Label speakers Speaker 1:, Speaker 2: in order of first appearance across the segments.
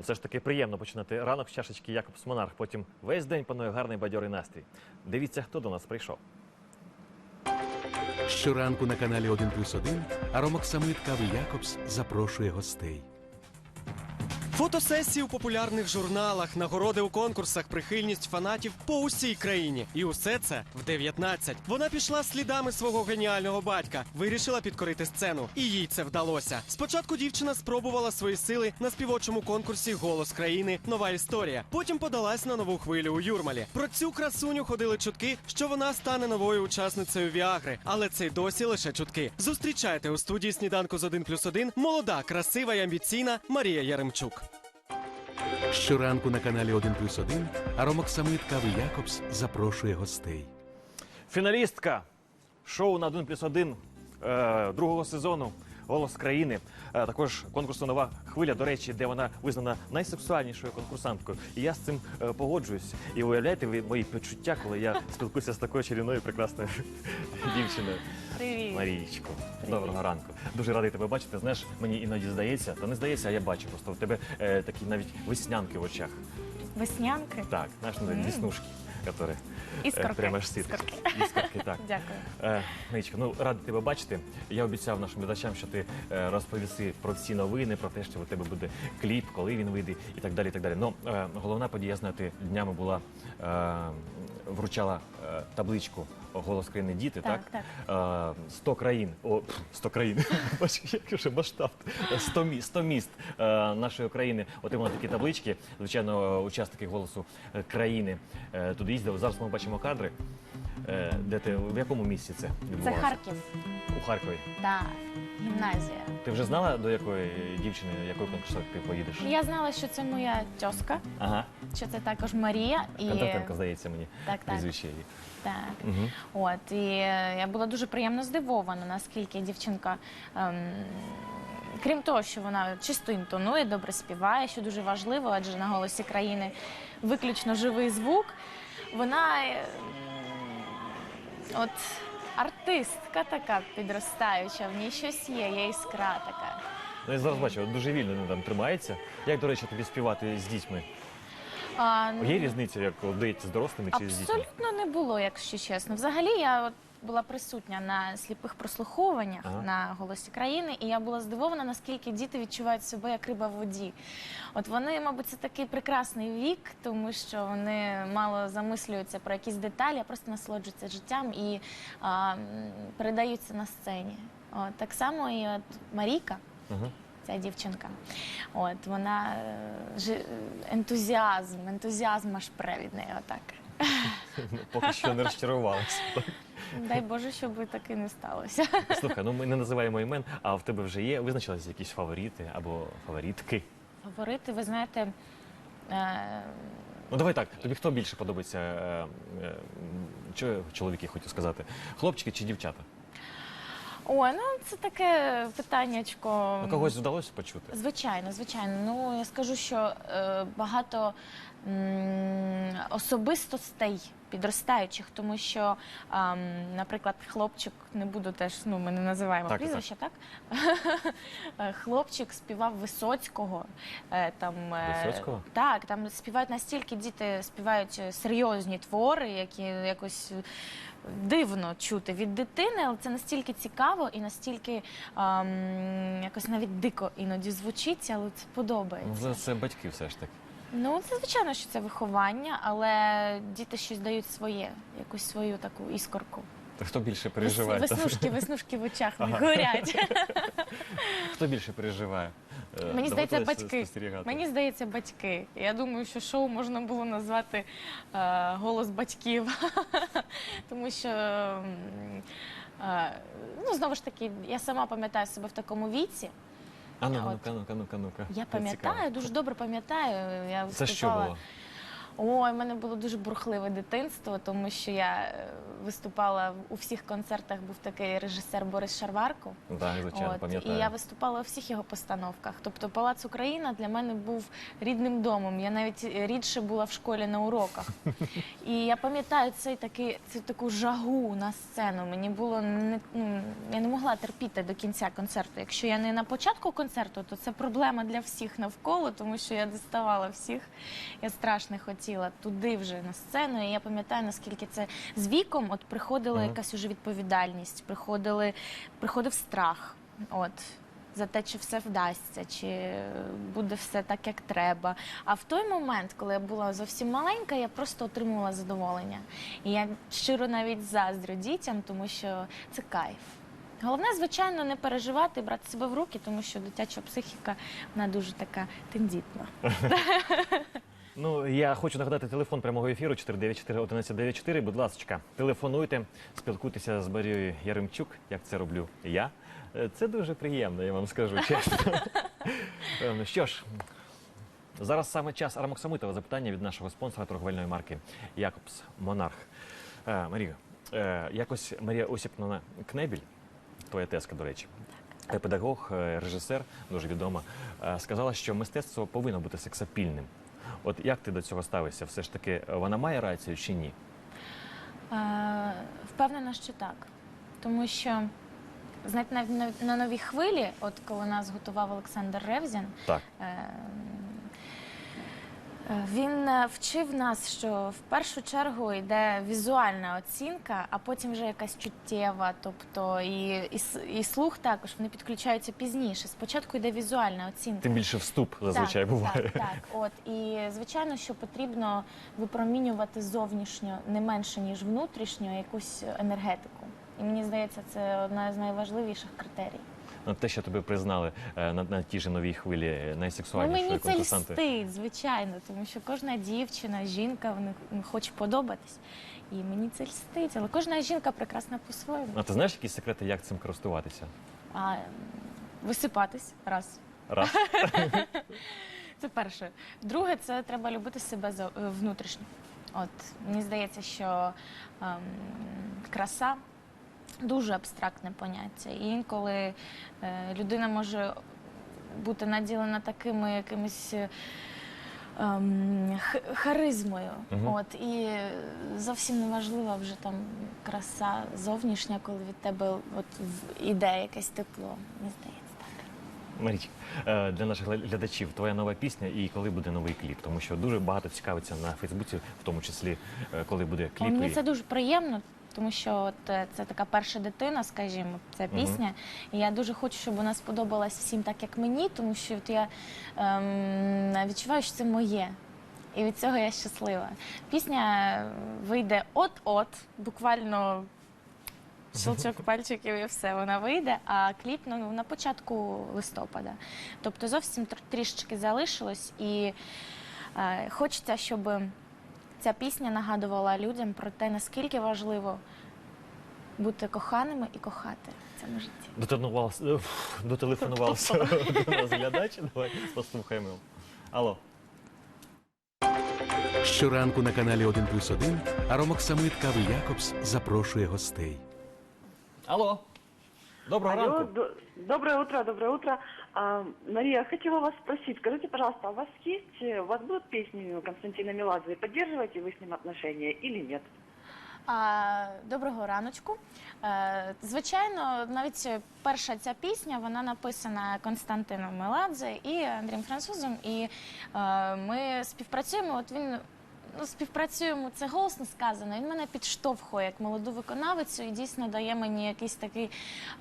Speaker 1: Все ж таки приємно починати ранок з чашечки Якобс Монарх. Потім весь день панує гарний бадьорий настрій. Дивіться, хто до нас прийшов.
Speaker 2: Щоранку на каналі 1 плюс 1 Аромок Самит Кави Якобс запрошує гостей.
Speaker 3: Фотосесії у популярних журналах, нагороди у конкурсах, прихильність фанатів по усій країні. І усе це в 19. Вона пішла слідами свого геніального батька, вирішила підкорити сцену. І їй це вдалося. Спочатку дівчина спробувала свої сили на співочому конкурсі Голос країни Нова історія. Потім подалась на нову хвилю у Юрмалі. Про цю красуню ходили чутки, що вона стане новою учасницею Віагри. Але це й досі лише чутки. Зустрічайте у студії сніданку з 1 плюс 1 молода, красива й амбіційна Марія Яремчук.
Speaker 2: Щоранку на каналі 1 плюс 1 Аромок Самит Кави Якобс запрошує гостей.
Speaker 1: Фіналістка шоу на 1 плюс 1 е, другого сезону Голос країни. Е, також конкурсу Нова хвиля, до речі, де вона визнана найсексуальнішою конкурсанткою. І я з цим е, погоджуюсь. І уявляєте ви мої почуття, коли я спілкуюся з такою чарівною прекрасною дівчиною.
Speaker 4: Привіт.
Speaker 1: Марієчко, доброго ранку. Дуже радий тебе бачити. Знаєш, мені іноді здається, та не здається, а я бачу просто у тебе е, такі навіть веснянки в очах.
Speaker 4: Веснянки.
Speaker 1: Так, знаєш, ну, веснушки, які
Speaker 4: Іскорки.
Speaker 1: прямо аж світять.
Speaker 4: Іскорки.
Speaker 1: Іскорки, так.
Speaker 4: Дякую.
Speaker 1: Е, Ничка, ну радий тебе бачити. Я обіцяв нашим глядачам, що ти е, розповіси про всі новини, про те, що у тебе буде кліп, коли він вийде і так далі. І так далі. Ну, е, головна подія, я знаю, ти днями була е, вручала е, табличку Голос країни діти, так?
Speaker 4: Так,
Speaker 1: так. 100 країн. О, пф, 100 країн. Бачиш, як вже масштаб. 100, міст, 100 міст е, нашої країни отримали такі таблички. Звичайно, учасники голосу е, країни е, туди їздили. Зараз ми бачимо кадри. Е, Де ти в якому місці це
Speaker 4: Це
Speaker 1: відбувалося?
Speaker 4: Харків.
Speaker 1: У Харкові.
Speaker 4: Так, гімназія.
Speaker 1: Ти вже знала до якої дівчини, якої конкурсу ти поїдеш?
Speaker 4: Я знала, що це моя тьоска,
Speaker 1: Ага.
Speaker 4: що це також Марія. І...
Speaker 1: Кондратенко, здається мені.
Speaker 4: Так, так.
Speaker 1: Прізвище її.
Speaker 4: Так.
Speaker 1: Мгм.
Speaker 4: От, і е, я була дуже приємно здивована, наскільки дівчинка. Ем... Крім того, що вона чисто інтонує, добре співає, що дуже важливо, адже на голосі країни виключно живий звук. Вона е, от артистка така підростаюча, в ній щось є, є іскра така.
Speaker 1: Ну, я зараз бачу, от дуже вільно він там тримається. Як, до речі, тобі співати з дітьми?
Speaker 4: А, ну,
Speaker 1: Є різниця, як вдається з дорослими чи з дітьми?
Speaker 4: Абсолютно не було, якщо чесно. Взагалі, я от була присутня на сліпих прослуховуваннях
Speaker 1: Ага.
Speaker 4: на голосі країни, і я була здивована, наскільки діти відчувають себе як риба в воді. От вони, мабуть, це такий прекрасний вік, тому що вони мало замислюються про якісь деталі, а просто насолоджуються життям і а, передаються на сцені. От, так само і от Марійка.
Speaker 1: Ага.
Speaker 4: Ця дівчинка, от вона е, ентузіазм, ентузіазм аж пре. Отак.
Speaker 1: Ну, Поки що не розчарувалася.
Speaker 4: Дай Боже, щоб таки не сталося.
Speaker 1: Слухай, ну ми не називаємо імен, а в тебе вже є визначилися якісь фаворити або фаворитки.
Speaker 4: Фаворити, ви знаєте, е,
Speaker 1: Ну давай так, тобі хто більше подобається? Е, е, чоловіки хочу сказати? Хлопчики чи дівчата?
Speaker 4: ой, ну це таке питаннячко.
Speaker 1: Ну, когось вдалося почути?
Speaker 4: Звичайно, звичайно. Ну я скажу, що е, багато особистостей підростаючих, тому що, наприклад, хлопчик не буду теж, ну ми не називаємо
Speaker 1: Так, так.
Speaker 4: прізвища, так? Е, Хлопчик співав Висоцького. е, Там, е,
Speaker 1: Висоцького?
Speaker 4: Так, там співають настільки діти співають е, серйозні твори, які якось дивно чути від дитини, але це настільки цікаво і настільки ем, якось навіть дико іноді звучить, але це
Speaker 1: Ну,
Speaker 4: подобається.
Speaker 1: це, це батьки все ж таки.
Speaker 4: Ну, це звичайно, що це виховання, але діти щось дають своє, якусь свою таку іскорку.
Speaker 1: Та Хто більше
Speaker 4: Вес-
Speaker 1: переживає?
Speaker 4: Веснушки, веснушки в очах не горять.
Speaker 1: Хто більше переживає? Е,
Speaker 4: Мені здається,
Speaker 1: доводилось
Speaker 4: батьки.
Speaker 1: спостерігати?
Speaker 4: Мені здається, батьки. Я думаю, що шоу можна було назвати е, голос батьків, тому що. м, е, Ну, знову ж таки, я сама пам'ятаю себе в такому віці.
Speaker 1: А ну, ну-ка, ну-ка, ну-ка, ну-ка.
Speaker 4: Я пам'ятаю, дуже добре пам'ятаю. Я
Speaker 1: Це що
Speaker 4: виступала-
Speaker 1: було?
Speaker 4: Ой, в мене було дуже бурхливе дитинство, тому що я е, виступала у всіх концертах. Був такий режисер Борис Шарварко.
Speaker 1: Так, звичайно,
Speaker 4: От,
Speaker 1: пам'ятаю.
Speaker 4: і я виступала у всіх його постановках. Тобто Палац Україна для мене був рідним домом. Я навіть рідше була в школі на уроках. І я пам'ятаю цей такий, цю таку жагу на сцену. Мені було не ну, я не могла терпіти до кінця концерту. Якщо я не на початку концерту, то це проблема для всіх навколо, тому що я доставала всіх. Я страшно хотіла туди вже на сцену. І я пам'ятаю, наскільки це з віком от приходила
Speaker 1: Мгм.
Speaker 4: якась уже відповідальність, приходили, приходив страх. От. За те, чи все вдасться, чи буде все так, як треба. А в той момент, коли я була зовсім маленька, я просто отримувала задоволення. І я щиро навіть заздрю дітям, тому що це кайф. Головне, звичайно, не переживати, брати себе в руки, тому що дитяча психіка вона дуже така тендітна.
Speaker 1: Ну, я хочу нагадати телефон прямого ефіру 494-1194. Будь ласка, телефонуйте, спілкуйтеся з Марією Яремчук, як це роблю я. Е, Це дуже приємно, я вам скажу чесно. Е, ну Що ж, зараз саме час Арамоксамитова запитання від нашого спонсора торговельної марки Якобс Монарх. Е, Марія, е, якось Марія Осіпівна Кнебіль, твоя теска, до речі, педагог, режисер, дуже відома, сказала, що мистецтво повинно бути сексапільним. От як ти до цього ставишся? Все ж таки, е, вона має рацію чи ні?
Speaker 4: Е, Впевнена, що так. Тому що, знаєте, навіть на, на новій хвилі, от коли нас готував Олександр Ревзін,
Speaker 1: Так.
Speaker 4: е, е, він е, вчив нас, що в першу чергу йде візуальна оцінка, а потім вже якась чуттєва, тобто і, і, і слух також вони підключаються пізніше. Спочатку йде візуальна оцінка.
Speaker 1: Тим більше вступ зазвичай
Speaker 4: так,
Speaker 1: буває.
Speaker 4: Так, так. От і звичайно, що потрібно випромінювати зовнішньо не менше ніж внутрішньо якусь енергетику. І мені здається, це одна з найважливіших критерій.
Speaker 1: Ну, Те, що тебе признали е, на, на тій же новій хвилі е,
Speaker 4: Ну, мені це
Speaker 1: конкурсанти.
Speaker 4: льстить, звичайно, тому що кожна дівчина, жінка, вони хоче подобатись. І мені це льстить, але кожна жінка прекрасна по-своєму.
Speaker 1: А ти знаєш якісь секрети, як цим користуватися?
Speaker 4: А м, висипатись раз.
Speaker 1: Раз.
Speaker 4: Це перше. Друге, це треба любити себе за- е, внутрішньо. От мені здається, що ем, краса дуже абстрактне поняття. І інколи е, людина може бути наділена такими якимись. е, ем, харизмою.
Speaker 1: Мгм.
Speaker 4: От і зовсім не важлива вже там краса зовнішня, коли від тебе от іде якесь тепло. Мені здається, так.
Speaker 1: Марічка, е, для наших глядачів твоя нова пісня і коли буде новий кліп, тому що дуже багато цікавиться на Фейсбуці, в тому числі коли буде
Speaker 4: О,
Speaker 1: кліп.
Speaker 4: Мені
Speaker 1: і-
Speaker 4: це дуже приємно, тому що от, е, це така перша дитина, скажімо, ця пісня. І я дуже хочу, щоб вона сподобалась всім так, як мені, тому що от я ем, відчуваю, що це моє. І від цього я щаслива. Пісня вийде от-от, буквально щелчок пальчиків і все, вона вийде, а кліп ну, на початку листопада. Тобто зовсім трішечки залишилось, і е, хочеться, щоб ця пісня нагадувала людям про те, наскільки важливо бути коханими і кохати в цьому житті.
Speaker 1: Дотелефонувався, е, дотелефонувався до нас глядач. Давай послухаємо. Алло.
Speaker 2: Щоранку на каналі 1 плюс 1 Аромоксамит Кави Якобс запрошує гостей.
Speaker 1: Алло. Доброго
Speaker 5: Алло,
Speaker 1: ранку.
Speaker 5: до- доброе утро, доброе утро. А, Мария, хотела вас спросить, скажите, пожалуйста, а у вас есть, э, у вас будут песни Константина Меладзе, поддерживаете вы с ним отношения или нет?
Speaker 4: Доброго раночку. Е, звичайно, навіть перша ця пісня вона написана Константином Меладзе і Андрієм Французом. І е, ми співпрацюємо. От він ну, співпрацюємо, це голосно сказано. Він мене підштовхує як молоду виконавицю і дійсно дає мені якийсь такий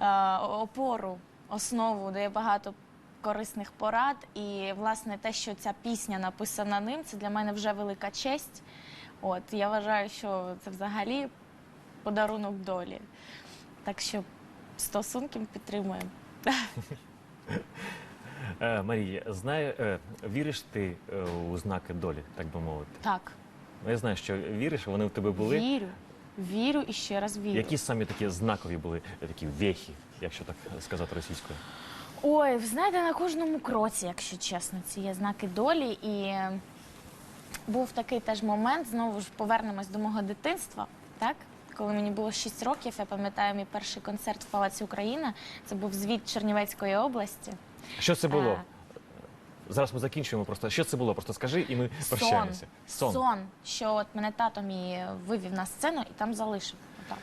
Speaker 4: е, опору, основу, дає багато. Корисних порад, і власне те, що ця пісня написана ним, це для мене вже велика честь. От я вважаю, що це взагалі подарунок долі. Так що стосунки підтримуємо.
Speaker 1: Е, Марія, знаю, е, віриш ти е, у знаки долі, так би мовити?
Speaker 4: Так,
Speaker 1: Ну, Я знаю, що віриш, вони в тебе були.
Speaker 4: вірю, вірю і ще раз вірю.
Speaker 1: Які самі такі знакові були, е, такі вехи, якщо так сказати російською?
Speaker 4: Ой, ви знаєте, на кожному кроці, якщо чесно, ці є знаки долі. І був такий теж момент, знову ж повернемось до мого дитинства, так? Коли мені було 6 років, я пам'ятаю мій перший концерт в Палаці Україна. Це був звіт Чернівецької області.
Speaker 1: Що це було?
Speaker 4: Е,
Speaker 1: Зараз ми закінчуємо. Просто що це було? Просто скажи, і ми прощаємося.
Speaker 4: Сон. що от мене тато мій вивів на сцену і там залишив. Отак.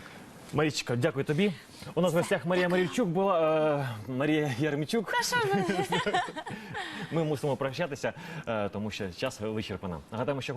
Speaker 1: Марічка, дякую тобі. У нас в гостях Марія Марійчук була е, Марія Ярмічук. Ми мусимо прощатися, е, тому що час вичерпано. Нагадаємо, що